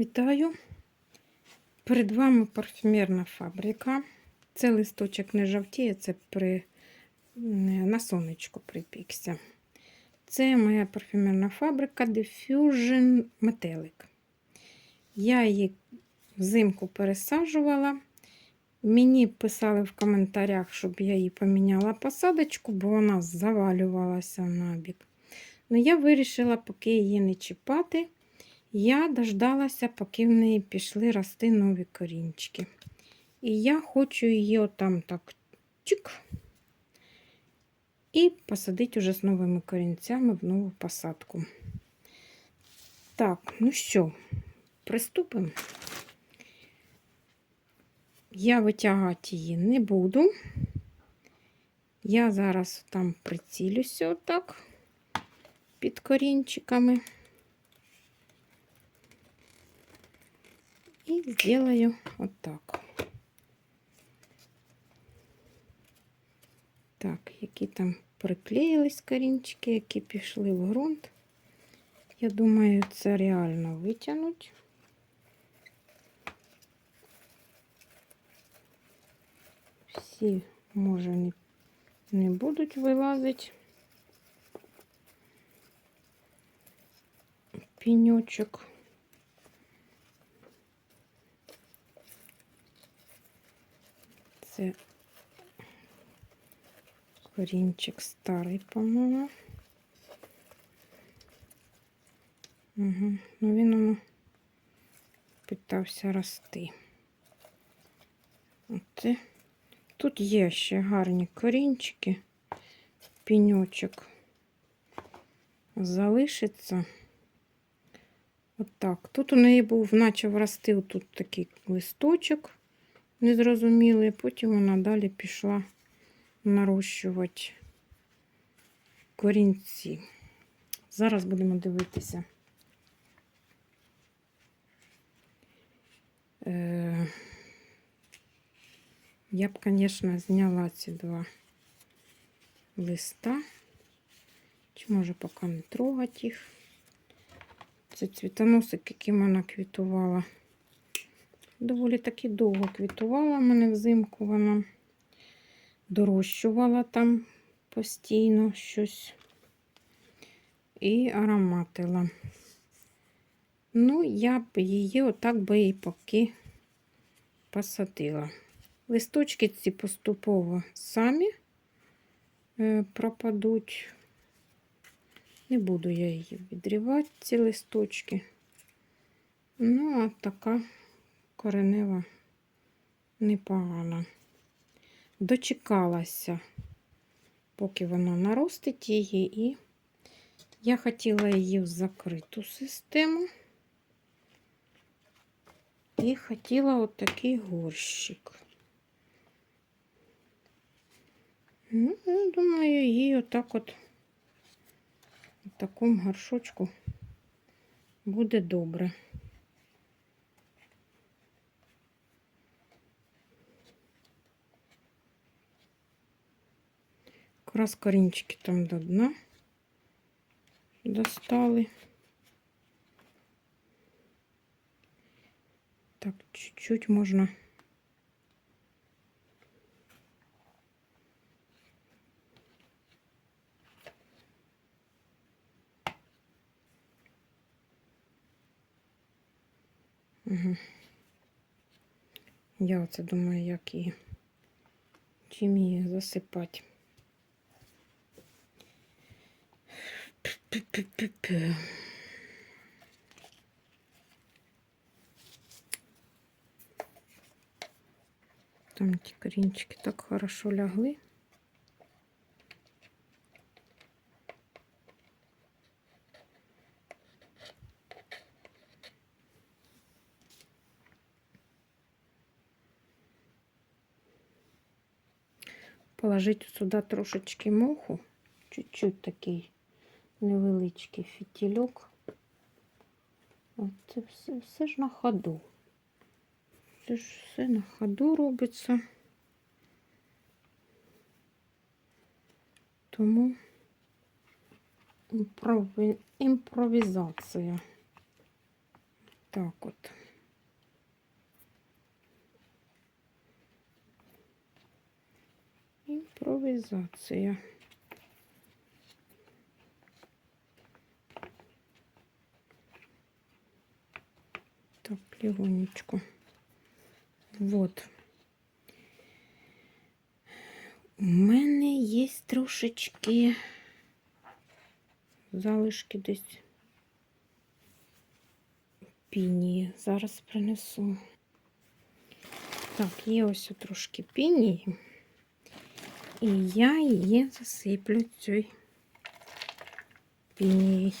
Вітаю! Перед вами парфюмерна фабрика. Це листочок не жовтіє, це при... на сонечку припікся. Це моя парфюмерна фабрика Diffusion Метелик. Я її взимку пересаджувала. Мені писали в коментарях, щоб я їй поміняла посадочку, бо вона завалювалася на бік. Ну, я вирішила, поки її не чіпати. Я дождалася, поки в неї пішли рости нові корінчики. І я хочу її отам так чик. І посадити уже з новими корінцями в нову посадку. Так, ну що, приступимо. Я витягати її не буду. Я зараз там прицілюся отак під корінчиками. И сделаю вот так. Так, які там приклеїлись корінчики, які пішли в ґрунт. Я думаю, це реально витягнуть. Всі, може, не, не будуть вилазити. Пенечок. Це корінчик старий, по-моєму. Угу. Ну він воно питався рости. Оце. Тут є ще гарні корінчики, піньочок залишиться. Отак. Тут у неї був, наче врости тут такий листочок незрозумілий, потім вона далі пішла нарощувати корінці. Зараз будемо дивитися. Е, Я б, звісно, зняла ці два листа. Чи може поки не трогати їх. Це цвітоносик, яким вона квітувала. Доволі таки довго квітувала мене взимку вона дорощувала там постійно щось і ароматила. Ну, я б її отак би і поки посадила. Листочки ці поступово самі е, пропадуть. Не буду я її відрівати, ці листочки. Ну, а така коренева непогана. Дочекалася, поки вона наростить її, і я хотіла її в закриту систему. І хотіла отакий горщик. Ну, думаю, їй отак от в такому горшочку буде добре. Якраз корінчики там до дна достали. Так, чуть-чуть можна. Угу. Я оце думаю, як її чим її засипати. Там ті корінчики так хорошо лягли. Положить сюди трошечки моху, чуть-чуть такий невеличкий фітільок. Це все, все ж на ходу. Це ж все на ходу робиться. Тому імпрові... імпровізація. Так от. Імпровізація. Так, легонечко. Вот. У мене є трошечки залишки десь пінії. Зараз принесу. Так, є ось трошки пінії. І я її засиплю цією пінією.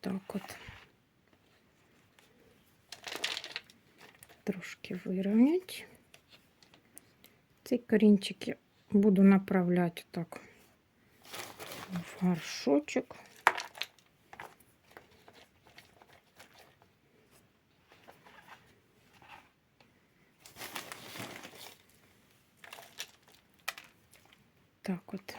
Так от. Трошки вирівнять. Цей корінчик я буду направляти так в горшочок. Так вот.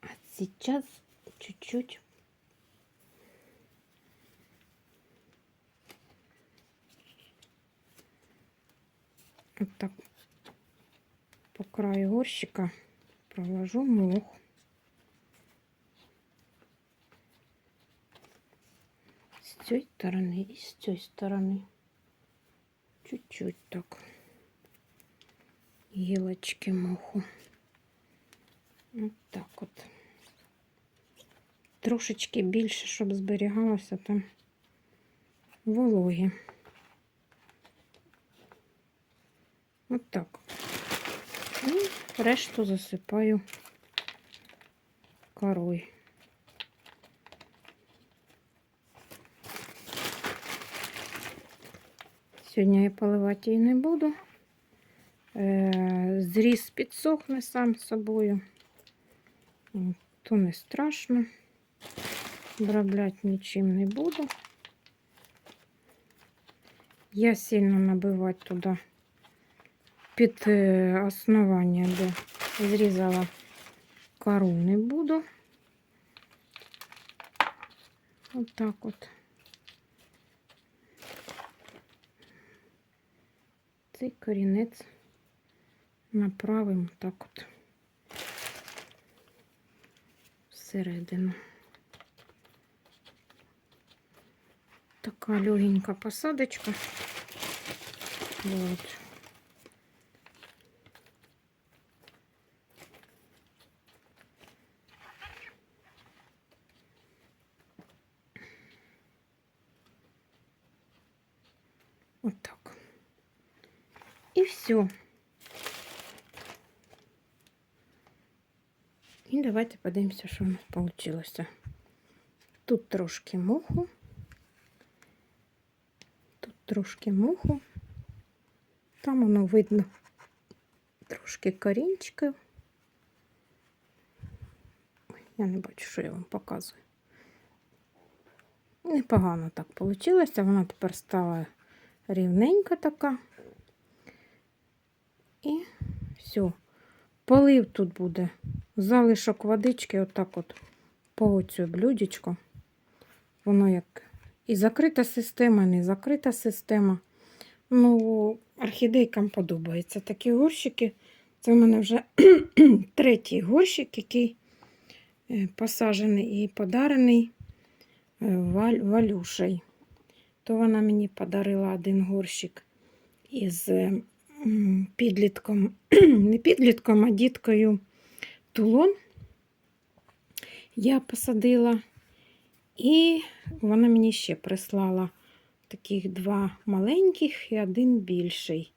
А сейчас чуть-чуть так по краю горщика проложу мох. С той стороны и с той стороны. Чуть-чуть так. Гілочки моху. От так от. Трошечки більше, щоб зберігалося там вологі. От так. І решту засипаю корою. Сьогодні я поливати її не буду. Е, Зріз підсохне сам собою. То не страшно. Обробляти нічим не буду. Я сильно набивати туди під е, основання, де зрізала кору буду. Отак от. Цей корінець направимо так от всередину. Така легенька посадочка. Вот. Вот так. І все. І давайте подивимося, що у нас вийшло. Тут трошки муху. Тут трошки муху. Там воно видно трошки корінчиків. Я не бачу, що я вам показую. Непогано так вийшло. Вона тепер стала рівненька така. І все. Полив тут буде. Залишок водички, отак от по оцю блюдечко. Воно як і закрита система, не закрита система. Ну, орхідейкам подобається такі горщики. Це в мене вже третій горщик, який е, посаджений і подарений е, Валюшею. То вона мені подарила один горщик із підлітком, не підлітком, а діткою тулон. Я посадила, і вона мені ще прислала таких два маленьких і один більший.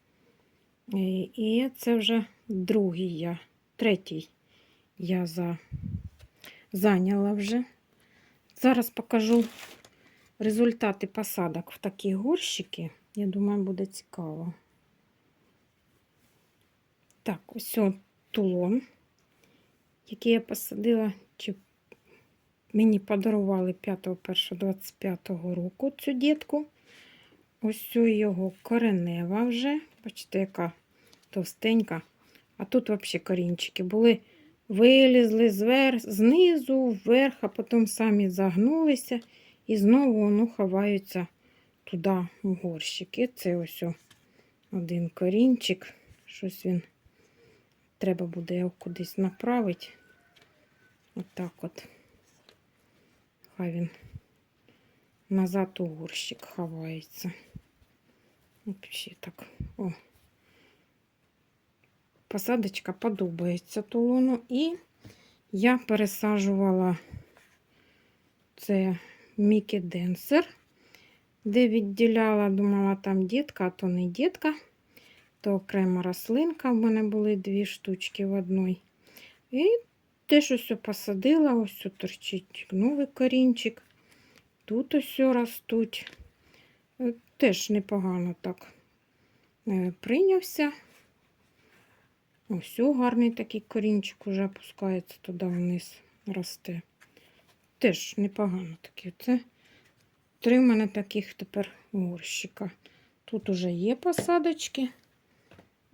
Е, І це вже другий я, третій я за, зайняла вже. Зараз покажу результати посадок в такі горщики. Я думаю, буде цікаво. Так, ось тулон, який я посадила, чи мені подарували 5.1.25 року цю дітку. Ось його коренева вже. Бачите, яка товстенька. А тут взагалі корінчики були вилізли звер... знизу, вверх, а потім самі загнулися і знову воно ховаються туди горщик. І це ось один корінчик. Щось він треба буде його кудись направити. Отак от. Хай він назад у горщик ховається. Ще так. О. Посадочка подобається тулону. І я пересаджувала це Мікі Денсер, де відділяла, думала, там дітка, а то не дітка, то окрема рослинка. В мене були дві штучки в одній. І теж ось посадила, ось торчить новий корінчик. Тут ось ростуть. Е, Теж непогано так е, прийнявся. Ось гарний такий корінчик уже опускається туди вниз, росте. Теж непогано такі. Це три в мене таких тепер горщика. Тут уже є посадочки.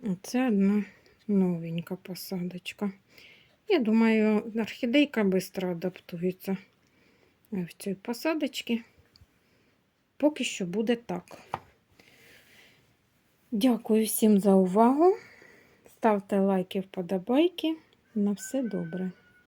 А це одна новенька посадочка. Я думаю, орхідейка швидко адаптується в цій посадочці. Поки що буде так. Дякую всім за увагу. Ставте лайки, вподобайки. На все добре.